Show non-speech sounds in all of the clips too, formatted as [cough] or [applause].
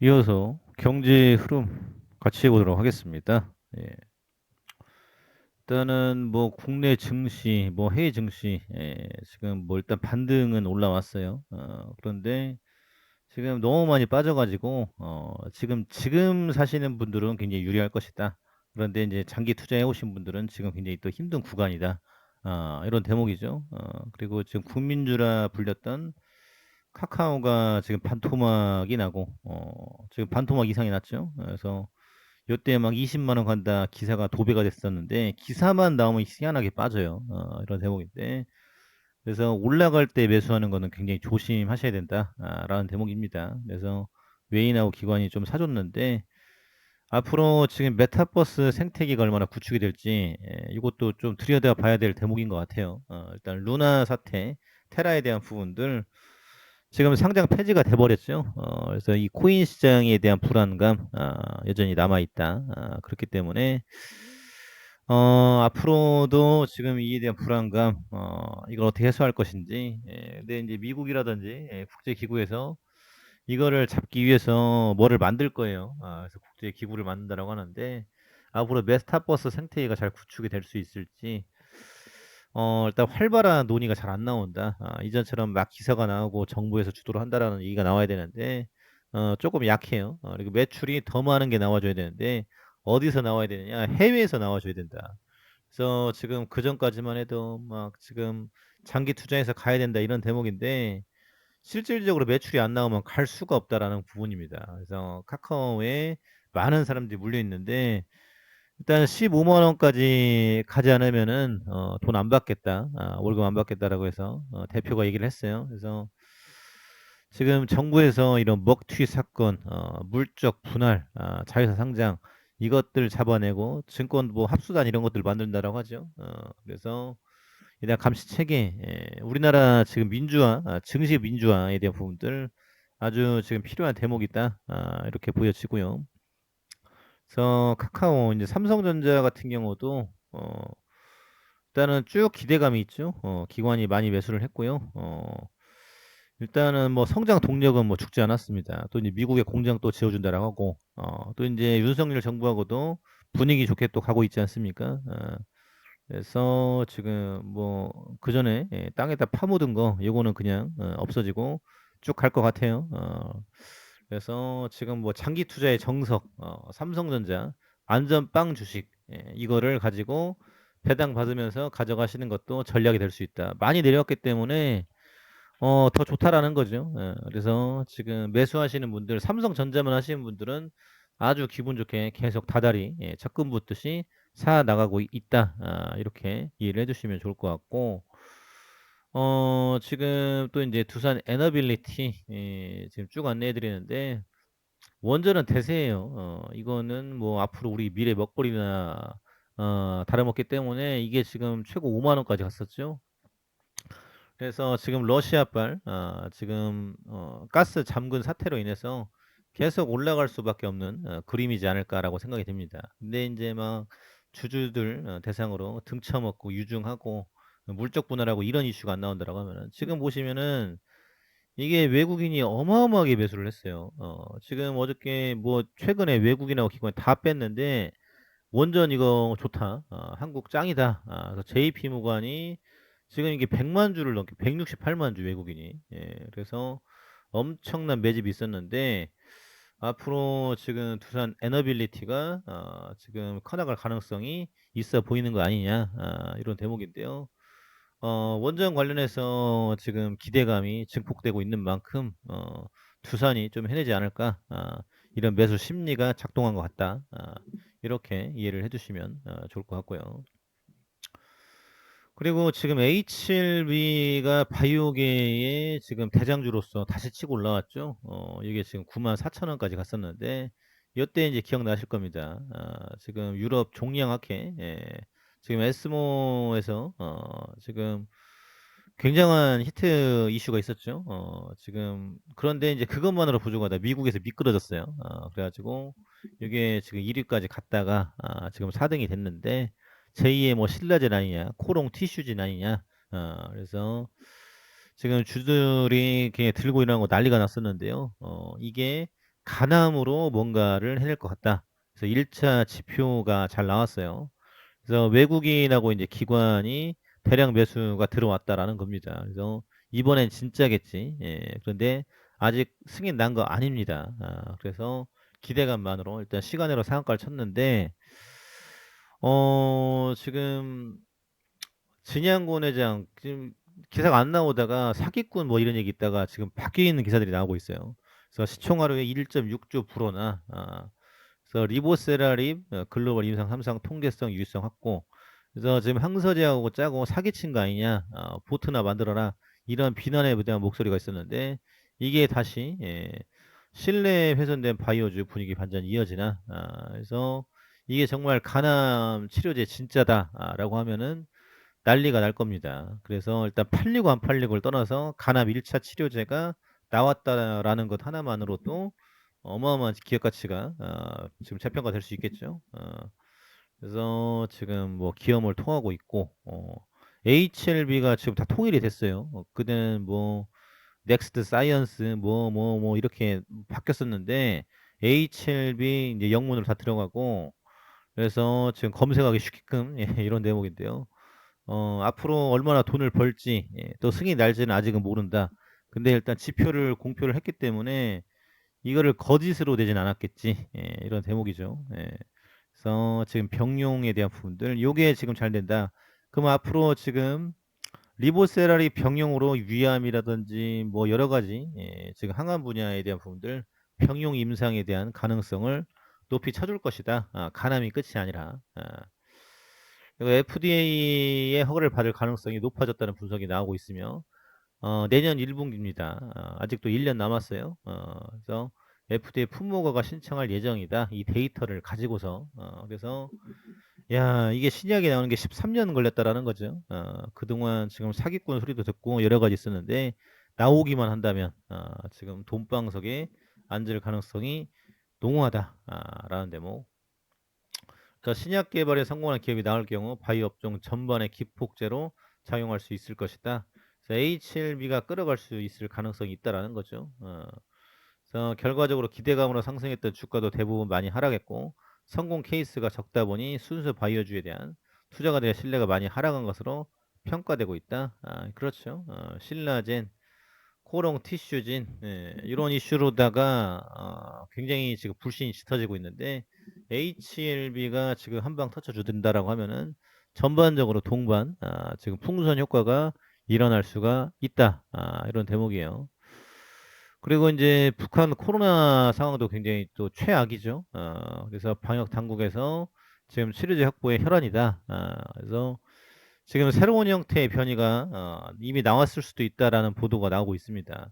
이어서 경제 흐름 같이 보도록 하겠습니다. 예. 일단은 뭐 국내 증시, 뭐 해외 증시, 예, 지금 뭐 일단 반등은 올라왔어요. 어, 그런데 지금 너무 많이 빠져가지고 어, 지금 지금 사시는 분들은 굉장히 유리할 것이다. 그런데 이제 장기 투자해 오신 분들은 지금 굉장히 또 힘든 구간이다. 아, 이런 대목이죠. 어, 그리고 지금 국민주라 불렸던 카카오가 지금 반토막이 나고 어, 지금 반토막 이상이 났죠. 그래서 요때 막 20만 원 간다 기사가 도배가 됐었는데 기사만 나오면 희한하게 빠져요. 어, 이런 대목인데 그래서 올라갈 때 매수하는 거는 굉장히 조심하셔야 된다라는 대목입니다. 그래서 외인하고 기관이 좀 사줬는데 앞으로 지금 메타버스 생태계가 얼마나 구축이 될지 예, 이것도 좀 들여다 봐야 될 대목인 것 같아요. 어, 일단 루나 사태, 테라에 대한 부분들 지금 상장 폐지가 돼버렸죠. 어, 그래서 이 코인 시장에 대한 불안감 아, 여전히 남아 있다. 아, 그렇기 때문에 어, 앞으로도 지금 이에 대한 불안감 어, 이걸 어떻게 해소할 것인지. 예, 근데 이제 미국이라든지 예, 국제 기구에서 이거를 잡기 위해서 뭐를 만들 거예요. 아, 그래서 국제 기구를 만든다라고 하는데 앞으로 메타버스 생태계가 잘 구축이 될 수 있을지 어, 일단 활발한 논의가 잘 안 나온다. 아, 이전처럼 막 기사가 나오고 정부에서 주도를 한다라는 얘기가 나와야 되는데 어, 조금 약해요. 어, 그리고 매출이 더 많은 게 나와줘야 되는데 어디서 나와야 되느냐? 해외에서 나와줘야 된다. 그래서 지금 그 전까지만 해도 막 지금 장기 투자해서 가야 된다 이런 대목인데 실질적으로 매출이 안 나오면 갈 수가 없다라는 부분입니다. 그래서 카카오에 많은 사람들이 물려 있는데 일단 15만 원까지 가지 않으면은 어, 돈 안 받겠다, 아, 월급 안 받겠다라고 해서 어, 대표가 얘기를 했어요. 그래서 지금 정부에서 이런 먹튀 사건, 어, 물적 분할, 아, 자회사 상장 이것들 잡아내고 증권 뭐 합수단 이런 것들 만든다라고 하죠. 어, 그래서 일단 감시 체계, 예, 우리나라 지금 민주화, 아, 증시 민주화에 대한 부분들 아주 지금 필요한 대목이다. 아, 이렇게 보여지고요. 그래서 카카오 이제 삼성전자 같은 경우도 어 일단은 쭉 기대감이 있죠. 어 기관이 많이 매수를 했고요. 어 일단은 뭐 성장 동력은 뭐 죽지 않았습니다. 또 이제 미국의 공장 또 지어준다라고 하고 어 또 이제 윤석열 정부하고도 분위기 좋게 또 가고 있지 않습니까? 어 그래서 지금 뭐 그 전에 예, 땅에다 파묻은 거 요거는 그냥 어 없어지고 쭉 갈 것 같아요. 어 그래서 지금 뭐 장기 투자의 정석, 어, 삼성전자 안전빵 주식 예, 이거를 가지고 배당 받으면서 가져가시는 것도 전략이 될 수 있다. 많이 내려왔기 때문에 어, 더 좋다라는 거죠. 예, 그래서 지금 매수하시는 분들, 삼성전자만 하시는 분들은 아주 기분 좋게 계속 다달이 예, 적금 붙듯이 사 나가고 있다. 아, 이렇게 이해를 해주시면 좋을 것 같고 어 지금 또 인제 두산 에너빌리티 예 지금 쭉 안내해 드리는데 원전은 대세예요. 어 이거는 뭐 앞으로 우리 미래 먹거리나 어 다름없기 때문에 이게 지금 최고 5만 원까지 갔었죠. 그래서 지금 러시아발 아 지금 어 가스 잠근 사태로 인해서 계속 올라갈 수밖에 없는 어 그림이지 않을까라고 생각이 됩니다. 근데 인제 막 주주들 어 대상으로 등쳐먹고 유증하고 물적 분할하고 이런 이슈가 안 나온다라고 하면은 지금 보시면은 이게 외국인이 어마어마하게 매수를 했어요. 어 지금 어저께 뭐 최근에 외국인하고 기관이 다 뺐는데 "원전 이거 좋다. 어 한국 짱이다." 아 그래서 JP모간이 지금 이게 100만 주를 넘게 168만 주 외국인이. 예 그래서 엄청난 매집이 있었는데 앞으로 지금 두산 에너빌리티가 어 지금 커나갈 가능성이 있어 보이는 거 아니냐 아 이런 대목인데요. 어 원전 관련해서 지금 기대감이 증폭되고 있는 만큼 어 '두산이 좀 해내지 않을까.' 아 이런 매수 심리가 작동한 것 같다. 아 이렇게 이해를 해 주시면 어 좋을 것 같고요. 그리고 지금 H-LB가 바이오계의 지금 대장주로서 다시 치고 올라왔죠. 어 이게 지금 94,000 원까지 갔었는데 요때 인제 기억나실 겁니다. 아 지금 유럽 종량학회 예 지금 에스모에서 어 지금 굉장한 히트 이슈가 있었죠. 어 지금 그런데 인제 그것만으로 부족하다. 미국에서 미끄러졌어요. 어 그래 가지고 요게 지금 1 위까지 갔다가 아 지금 4 등이 됐는데 제2의 뭐 신라젠 아니냐, 코롱 티슈진 아니냐. 어 그래서 지금 주들이 그냥 들고 일어나고 난리가 났었는데요. 어 이게 가남으로 뭔가를 해낼 것 같다. 그래서 1차 지표가 잘 나왔어요. 그래서 외국인하고 이제 기관이 대량 매수가 들어왔다라는 겁니다. 그래서 이번엔 진짜겠지. 예, 그런데 아직 승인 난 거 아닙니다. 아, 그래서 기대감만으로 일단 시간으로 상한가를 쳤는데 어, 지금 진양고 회장 지금 기사가 안 나오다가 사기꾼 뭐 이런 얘기 있다가 지금 바뀌는 기사들이 나오고 있어요. 그래서 시총 하루에 1.6조 불어나 아, 그래서 리보세라립 어, 글로벌 임상 3상 통계성 유의성 확보. 그래서 지금 항서제하고 짜고 사기친 거 아니냐? 어, 보트나 만들어라. 이런 비난에 대한 목소리가 있었는데 이게 다시 예, 신뢰 훼손된 바이오주 분위기 반전 이어지나? 아, 그래서 이게 정말 간암 치료제 진짜다라고 하면은 난리가 날 겁니다. 그래서 일단 팔리고 안 팔리고를 떠나서 간암 1차 치료제가 나왔다라는 것 하나만으로도 어마어마한 기업 가치가 어, 지금 재평가 될 수 있겠죠. 어, 그래서 지금 뭐 기업을 통하고 있고 어, HLB가 지금 다 통일이 됐어요. 어, 그때는 뭐 넥스트 사이언스 뭐 뭐 뭐 이렇게 바뀌었었는데 HLB 이제 영문으로 다 들어가고 그래서 지금 검색하기 쉽게끔 예, [laughs] 이런 대목인데요. 어, 앞으로 얼마나 돈을 벌지 예, 또 승인이 날지는 아직은 모른다. 근데 일단 지표를 공표를 했기 때문에 이거를 거짓으로 되진 않았겠지. 예, 이런 대목이죠. 예. 그래서 지금 병용에 대한 부분들 요게 지금 잘 된다. 그럼 앞으로 지금 리보세라리 병용으로 위암이라든지 뭐 여러 가지 예, 지금 항암 분야에 대한 부분들 병용 임상에 대한 가능성을 높이 쳐줄 것이다. 아, 간암이 끝이 아니라 아. FDA의 허가를 받을 가능성이 높아졌다는 분석이 나오고 있으며 어, 내년 1분기입니다. 어, 아직도 1년 남았어요. 어, 그래서 FDA 품목허가 신청할 예정이다. 이 데이터를 가지고서 어, 그래서 야 이게 신약이 나오는 게 13년 걸렸다라는 거죠. 어, 그동안 지금 사기꾼 소리도 듣고 여러 가지 있었는데 나오기만 한다면 어, 지금 돈방석에 앉을 가능성이 농후하다라는 대목. 그러니까 신약 개발에 성공한 기업이 나올 경우 바이오 업종 전반의 기폭제로 작용할 수 있을 것이다. HLB가 끌어갈 수 있을 가능성이 있다라는 거죠. 어. 그래서 결과적으로 기대감으로 상승했던 주가도 대부분 많이 하락했고 성공 케이스가 적다 보니 순수 바이오주에 대한 투자가 대한 신뢰가 많이 하락한 것으로 평가되고 있다. 아, 그렇죠. 어, 신라젠, 코롱 티슈진 예, 이런 이슈로다가 어, 굉장히 지금 불신이 짙어지고 있는데 HLB가 지금 한방 터쳐주든다라고 하면은 전반적으로 동반 아, 지금 풍선 효과가 일어날 수가 있다 아, 이런 대목이에요. 그리고 이제 북한 코로나 상황도 굉장히 또 최악이죠. 어, 그래서 방역 당국에서 지금 치료제 확보에 혈안이다. 어, 그래서 지금 새로운 형태의 변이가 어, 이미 나왔을 수도 있다라는 보도가 나오고 있습니다.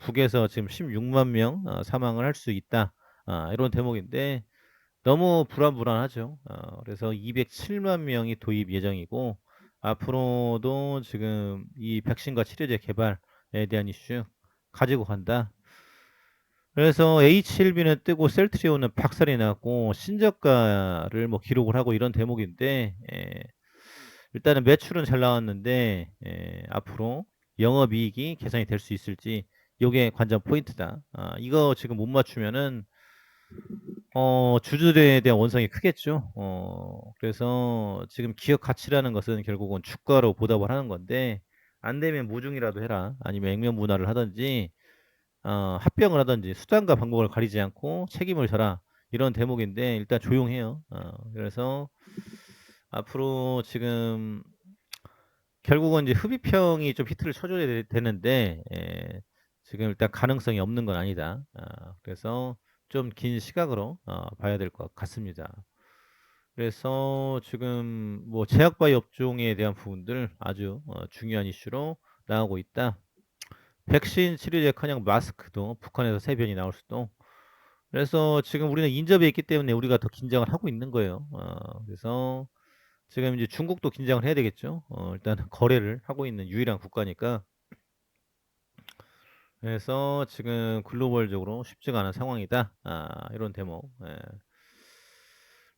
북에서 지금 16만 명 어, 사망을 할 수 있다. 아, 이런 대목인데 너무 불안불안하죠. 어, 그래서 207만 명이 도입 예정이고 앞으로도 지금 이 백신과 치료제 개발에 대한 이슈 가지고 간다. 그래서 H7B는 뜨고 셀트리온은 박살이 나고 신저가를 뭐 기록을 하고 이런 대목인데 예, 일단은 매출은 잘 나왔는데 예, 앞으로 영업이익이 개선이 될 수 있을지 이게 관전 포인트다. 아, 이거 지금 못 맞추면은 어, 주주들에 대한 원성이 크겠죠. 어, 그래서 지금 기업 가치라는 것은 결국은 주가로 보답을 하는 건데 안 되면 무중이라도 해라. 아니면 액면 분할을 하든지 어, 합병을 하든지 수단과 방법을 가리지 않고 책임을 져라. 이런 대목인데 일단 조용해요. 어, 그래서 앞으로 지금 결국은 이제 흡입형이 좀 히트를 쳐줘야 되는데 예, 지금 일단 가능성이 없는 건 아니다. 어, 그래서 좀 긴 시각으로 어, 봐야 될 것 같습니다. 그래서 지금 뭐 제약바이오 업종에 대한 부분들 아주 어, 중요한 이슈로 나오고 있다. 백신 치료제커녕 마스크도 북한에서 세변이 나올 수도. 그래서 지금 우리는 인접해 있기 때문에 우리가 더 긴장을 하고 있는 거예요. 어, 그래서 지금 이제 중국도 긴장을 해야 되겠죠. 어, 일단 거래를 하고 있는 유일한 국가니까. 그래서 지금 글로벌적으로 쉽지가 않은 상황이다. 아, 이런 대목. 예.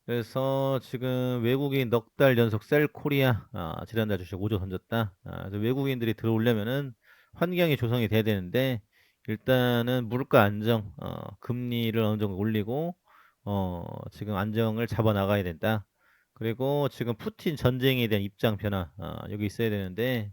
그래서 지금 외국인 넉 달 연속 셀 코리아 아, 지난달 주식 5조 던졌다. 아, 그래서 외국인들이 들어오려면은 환경이 조성이 돼야 되는데 일단은 물가 안정, 어 금리를 어느 정도 올리고 어 지금 안정을 잡아 나가야 된다. 그리고 지금 푸틴 전쟁에 대한 입장 변화 어 여기 있어야 되는데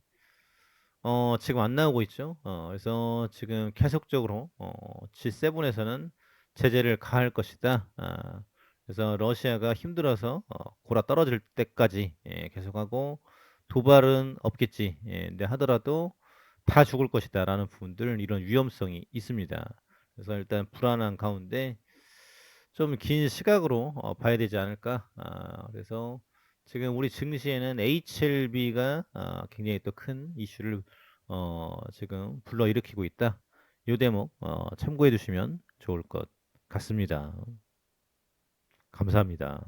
어 지금 안 나오고 있죠. 어 그래서 지금 계속적으로 어 G7에서는 제재를 가할 것이다. 아 그래서 러시아가 힘들어서 어 골아 떨어질 때까지 예 계속하고 도발은 없겠지. 예 근데 하더라도 다 죽을 것이다라는 부분들 이런 위험성이 있습니다. 그래서 일단 불안한 가운데 좀 긴 시각으로 어 봐야 되지 않을까. 아 그래서 지금 우리 증시에는 HLB가 아 굉장히 또 큰 이슈를 어 지금 불러일으키고 있다. 요 대목 어 참고해 두시면 좋을 것 같습니다. 감사합니다.